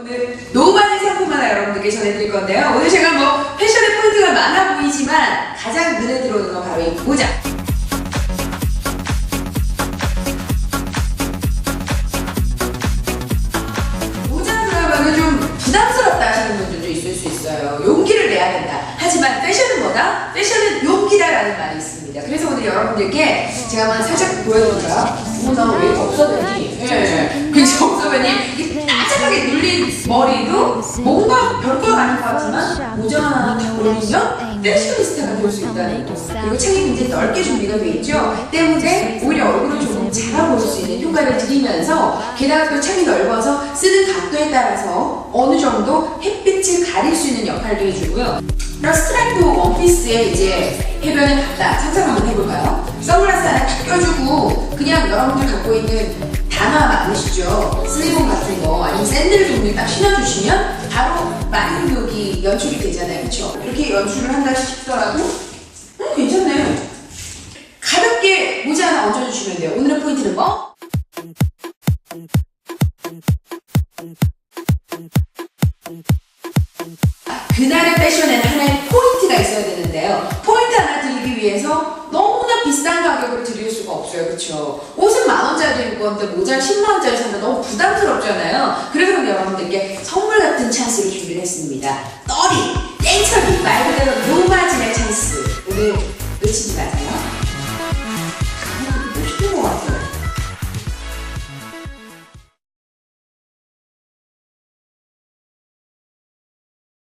오늘 노바의 상품 하나 여러분들께 전해드릴 건데요. 오늘 제가 뭐 패션의 포인트가 많아 보이지만 가장 눈에 들어오는 건 바로 이 모자. 모자 들어가면 좀 부담스럽다 하시는 분들도 있을 수 있어요. 용기를 내야 된다. 하지만 패션은 뭐다? 패션은 용기다라는 말이 있습니다. 그래서 오늘 여러분들께 제가 한번 살짝 보여드릴까요? 어머 나왜 없어졌니? 예, 예. 굉장히 없어졌니? 이렇게 딱딱하게 눌린 머리도 뭔가 별거 아닌 것 같지만 모자 하나 딱 올리면 패셔니스타가 될 수 있다는 거. 그리고 책이 굉장히 넓게 준비가 돼 있죠. 때문에 오히려 얼굴을 조금 작아 보일 수 있는 효과를 드리면서 게다가 또 창이 넓어서 쓰는 각도에 따라서 어느 정도 햇빛을 가릴 수 있는 역할도 해주고요. 그럼 스트라이프 원피스에 이제 해변에 갔다 상상 한번 해볼까요? 선글라스 하나 딱 껴주고 그냥 여러분들 갖고 있는 단화? 슬리본 같은 거 아니면 샌들 종류 딱 신어주시면 바로 많은 룩이 연출이 되잖아요. 그렇죠? 이렇게 연출을 한다 싶더라도 음 괜찮네. 가볍게 모자 하나 얹어주시면 돼요. 오늘의 포인트는 뭐? 그날의 패션에는 하나의 포인트가 있어야 되는데요. 포인트 하나 드리기 위해서 너무나 비싼 가격으로 드릴 수가 없어요. 옷 은만 원짜리일 건데 모자를 10만 원짜리 산다 너무 부담스럽잖아요. 그래서 여러분들께 선물 같은 찬스를 준비를 했습니다. 떨이, 땡처리, 말 그대로